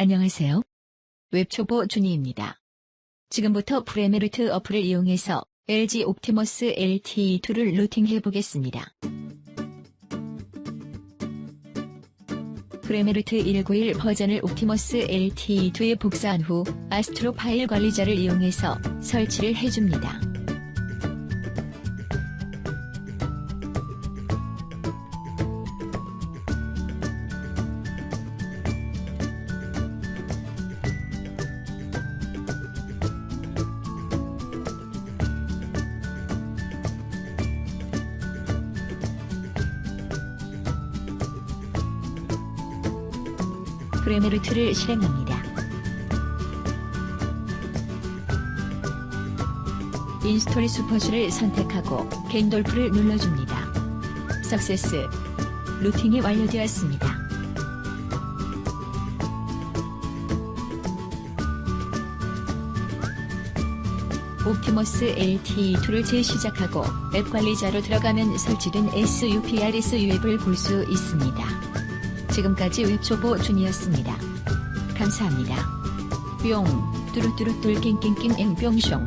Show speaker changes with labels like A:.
A: 안녕하세요. 웹초보 준이입니다. 지금부터 프레메르트 어플을 이용해서 LG 옵티머스 LTE2를 루팅해 보겠습니다. 프레메르트 191 버전을 옵티머스 LTE2에 복사한 후 아스트로 파일 관리자를 이용해서 설치를 해줍니다. 프레메르트를 실행합니다. 인스톨 슈퍼슈를 선택하고 갱돌프를 눌러줍니다. 석세스 루팅이 완료되었습니다. 옵티머스 LTE2를 재시작하고 앱 관리자로 들어가면 설치된 SUPRS 웹을 볼 수 있습니다. 지금까지 웹초보 준이었습니다. 감사합니다. 뿅 뚜루뚜루뚤 낑낑낑 앵뿅숑